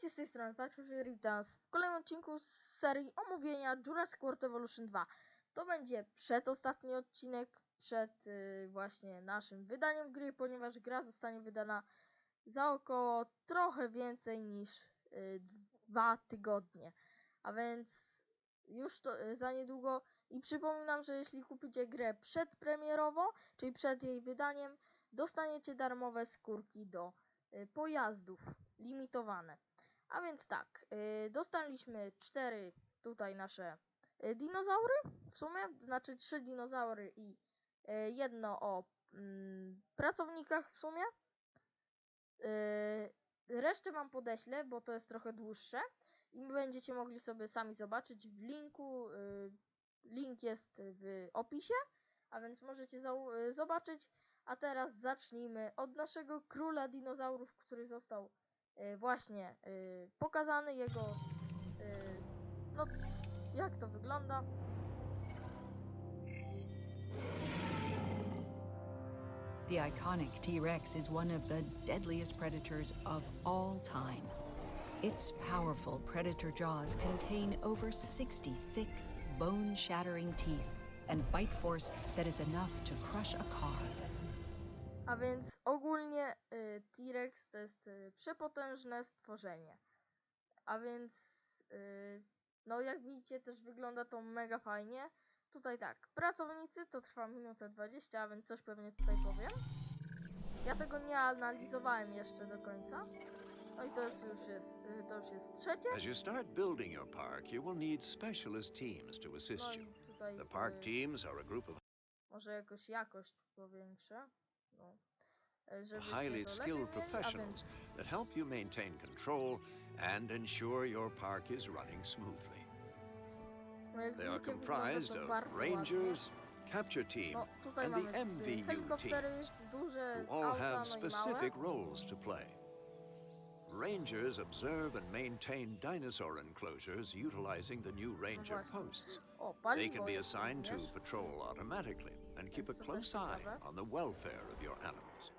Witajcie z tej strony Patrick Returns w kolejnym odcinku z serii omówienia Jurassic World Evolution 2. To będzie przedostatni odcinek przed y, właśnie naszym wydaniem gry, ponieważ gra zostanie wydana za około trochę więcej niż y, dwa tygodnie. A więc już to y, za niedługo i przypominam, że jeśli kupicie grę przedpremierowo, czyli przed jej wydaniem, dostaniecie darmowe skórki do pojazdów limitowane. A więc tak, y, dostaliśmy cztery tutaj nasze y, dinozaury w sumie, znaczy trzy dinozaury i y, jedno o mm, pracownikach w sumie. Resztę wam podeślę, bo to jest trochę dłuższe i będziecie mogli sobie sami zobaczyć w linku. Link jest w opisie, a więc możecie zobaczyć. A teraz zacznijmy od naszego króla dinozaurów, który został właśnie pokazany, jego no jak to wygląda. The iconic T Rex is one of the deadliest predators of all time. Its powerful predator jaws contain over 60 thick, bone shattering teeth and bite force that is enough to crush a car. A więc ogólnie y, T-Rex to jest y, przepotężne stworzenie. A więc y, no jak widzicie też wygląda to mega fajnie. Tutaj tak, pracownicy to trwa minutę 20, a więc coś pewnie tutaj powiem. Ja tego nie analizowałem jeszcze do końca. No i to jest już jest, y, to już jest trzecie. As you start building your park, you will need specialist teams to No assist you. i tutaj The park y, teams are a group of może jakoś jakość powiększę. No. highly skilled professionals that help you maintain control and ensure your park is running smoothly. They are comprised of rangers, capture team, and the MVU teams, who all have specific roles to play. Rangers observe and maintain dinosaur enclosures utilizing the new ranger posts. O, They can be assigned to patrol automatically and keep a Więc to też close eye on the welfare of your animals.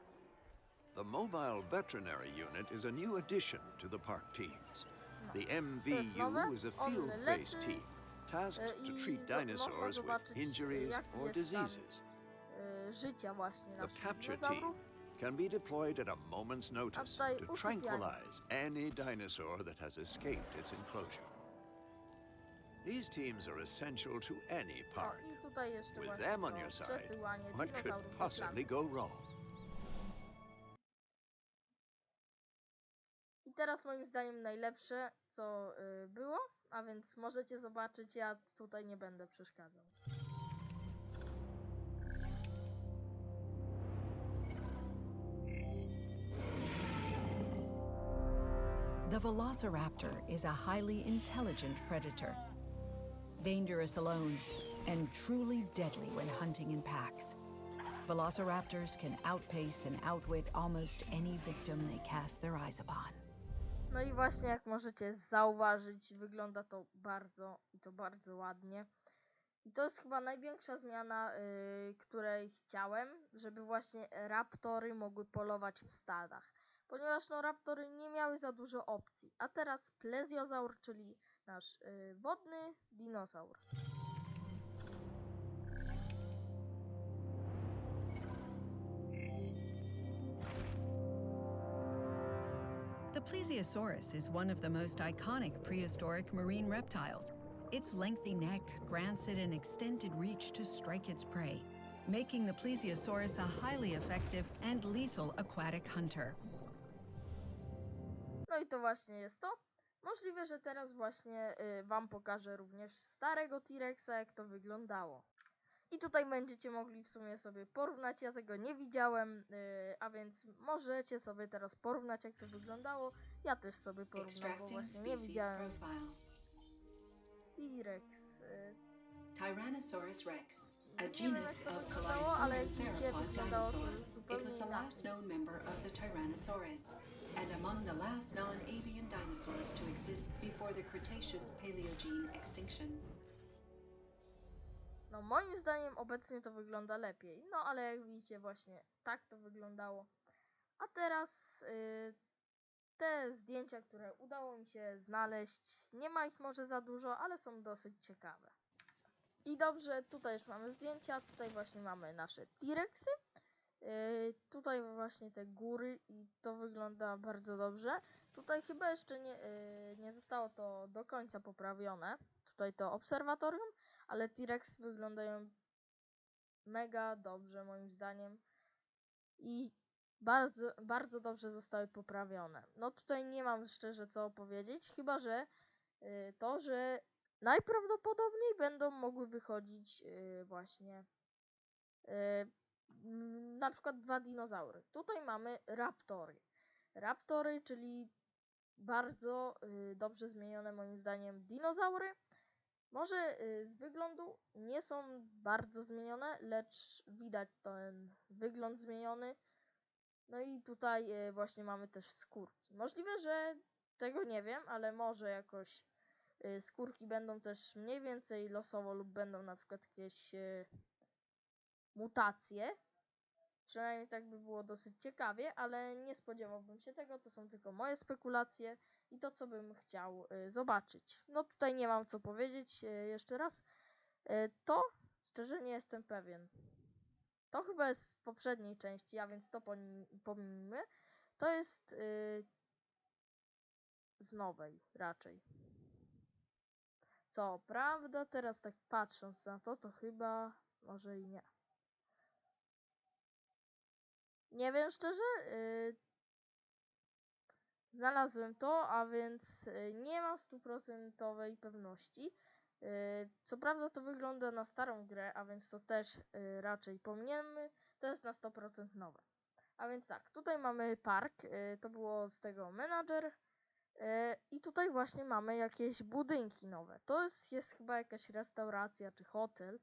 The Mobile Veterinary Unit is a new addition to the park teams. The. MVU is a field-based team tasked e, to treat dinosaurs with injuries or diseases. y, The capture team can be deployed at a moment's notice to tranquilize any dinosaur that has escaped its enclosure. These teams are essential to any park. I tutaj jeszcze With them on your side, What could dinozaurów do possibly klatki. go wrong? I teraz moim zdaniem najlepsze co y, było, a więc możecie zobaczyć, ja tutaj nie będę przeszkadzał. The Velociraptor is a highly intelligent predator, dangerous alone, and truly deadly when hunting in packs. Velociraptors can outpace and outwit almost any victim they cast their eyes upon. No i właśnie jak możecie zauważyć, wygląda to bardzo i to bardzo ładnie. I to jest chyba największa zmiana, y, której chciałem, żeby właśnie raptory mogły polować w stadach. Ponieważ no raptory nie miały za dużo opcji. A teraz plezjozaur, czyli nasz y, wodny dinozaur. The plesiosaurus is one of the most iconic prehistoric marine reptiles. Its lengthy neck grants it an extended reach to strike its prey, making the plesiosaurus a highly effective and lethal aquatic hunter. No i to właśnie jest to. Możliwe, że teraz właśnie y, Wam pokażę również starego T-Rexa, jak to wyglądało. I tutaj będziecie mogli w sumie sobie porównać. Ja tego nie widziałem, y, a więc możecie sobie teraz porównać, jak to wyglądało. Ja też sobie porównam, bo właśnie nie widziałem. T-Rex. y, Tyrannosaurus rex, a genus of Calaisian widzicie, theropod dinosaur. It was the last known member of the Tyrannosaurids, and among the last non-avian dinosaurs to exist before the Cretaceous-Paleogene extinction. No moim zdaniem obecnie to wygląda lepiej. No ale jak widzicie właśnie tak to wyglądało. A teraz y, te zdjęcia, które udało mi się znaleźć, nie ma ich może za dużo, ale są dosyć ciekawe. I dobrze, tutaj już mamy zdjęcia, tutaj właśnie mamy nasze T-Rexy. Yy, tutaj właśnie te góry i to wygląda bardzo dobrze. Tutaj chyba jeszcze nie, yy, nie zostało to do końca poprawione. Tutaj to obserwatorium, ale T-Rex wyglądają mega dobrze moim zdaniem. I bardzo, bardzo dobrze zostały poprawione. No tutaj nie mam szczerze co powiedzieć, chyba że y, to, że najprawdopodobniej będą mogły wychodzić właśnie na przykład dwa dinozaury. Tutaj mamy raptory. Raptory, czyli bardzo y, dobrze zmienione moim zdaniem dinozaury. Może y, z wyglądu nie są bardzo zmienione, lecz widać ten wygląd zmieniony. No i tutaj e, właśnie mamy też skórki. Możliwe, że tego nie wiem, ale może jakoś skórki będą też mniej więcej losowo lub będą na przykład jakieś mutacje. Przynajmniej tak by było dosyć ciekawie, ale nie spodziewałbym się tego. To są tylko moje spekulacje i to, co bym chciał e, zobaczyć. No tutaj nie mam co powiedzieć e, jeszcze raz. E, To szczerze nie jestem pewien. To chyba jest z poprzedniej części, a więc to pominijmy. To jest z nowej raczej. Co prawda, teraz tak patrząc na to, to chyba może i nie. Nie wiem szczerze. Yy, znalazłem to, a więc yy, nie mam stuprocentowej pewności. Yy, Co prawda to wygląda na starą grę, a więc to też raczej pominiemy. To jest na 100% nowe. A więc tak, tutaj mamy park, to było z tego menadżer. I tutaj właśnie mamy jakieś budynki nowe. To jest, jest chyba jakaś restauracja czy hotel,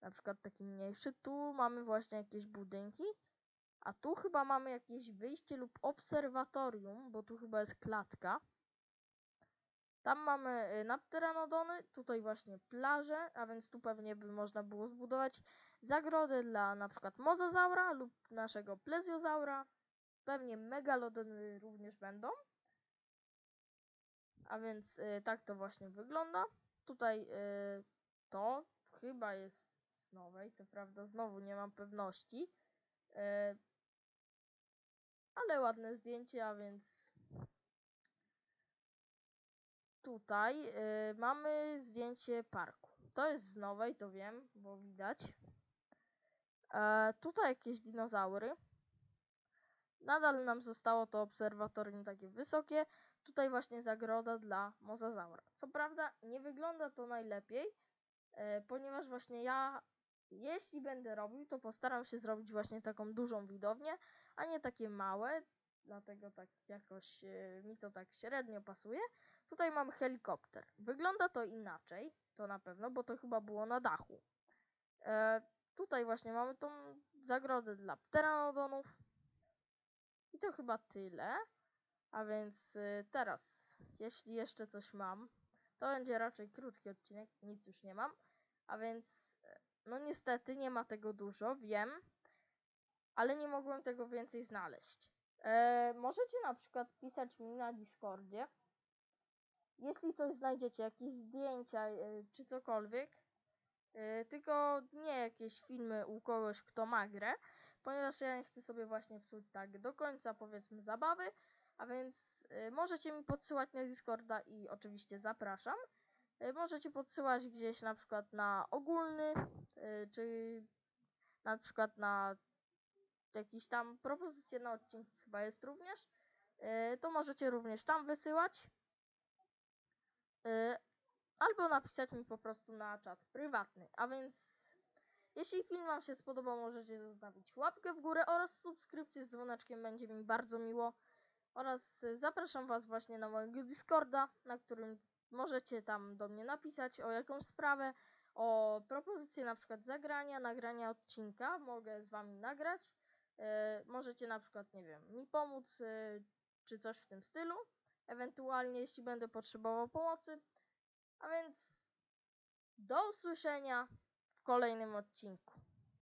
na przykład taki mniejszy. Tu mamy właśnie jakieś budynki, a tu chyba mamy jakieś wyjście lub obserwatorium, bo tu chyba jest klatka. Tam mamy y, napteranodony, tutaj właśnie plaże, a więc tu pewnie by można było zbudować zagrodę dla na przykład mozazaura lub naszego plezjozaura. Pewnie megalodony również będą. A więc y, tak to właśnie wygląda. Tutaj y, to chyba jest z nowej, to prawda, znowu nie mam pewności. Y, ale ładne zdjęcie, a więc tutaj y, mamy zdjęcie parku. To jest z nowej, to wiem, bo widać. E, tutaj jakieś dinozaury. Nadal nam zostało to obserwatorium takie wysokie. Tutaj właśnie zagroda dla mozazaura. Co prawda nie wygląda to najlepiej, e, ponieważ właśnie ja, jeśli będę robił, to postaram się zrobić właśnie taką dużą widownię, a nie takie małe. Dlatego tak jakoś e, mi to tak średnio pasuje. Tutaj mamy helikopter. Wygląda to inaczej, to na pewno, bo to chyba było na dachu. E, tutaj właśnie mamy tą zagrodę dla pteranodonów. I to chyba tyle. A więc y, teraz, jeśli jeszcze coś mam, to będzie raczej krótki odcinek, nic już nie mam. A więc, e, no niestety nie ma tego dużo, wiem, ale nie mogłem tego więcej znaleźć. E, możecie na przykład pisać mi na Discordzie, jeśli coś znajdziecie, jakieś zdjęcia e, czy cokolwiek, e, tylko nie jakieś filmy u kogoś, kto ma grę, ponieważ ja nie chcę sobie właśnie psuć tak do końca powiedzmy zabawy, a więc e, możecie mi podsyłać na Discorda i oczywiście zapraszam. E, Możecie podsyłać gdzieś na przykład na ogólny, e, czy na przykład na jakieś tam propozycje na odcinki chyba jest również. E, To możecie również tam wysyłać. Y, albo napisać mi po prostu na czat prywatny. A więc jeśli film Wam się spodobał, możecie zostawić łapkę w górę oraz subskrypcję z dzwoneczkiem, będzie mi bardzo miło. Oraz zapraszam Was właśnie na mojego Discorda, na którym możecie tam do mnie napisać o jakąś sprawę, o propozycję na przykład zagrania, nagrania odcinka, mogę z Wami nagrać. Y, możecie na przykład, nie wiem, mi pomóc, y, czy coś w tym stylu ewentualnie jeśli będę potrzebował pomocy. A więc do usłyszenia w kolejnym odcinku.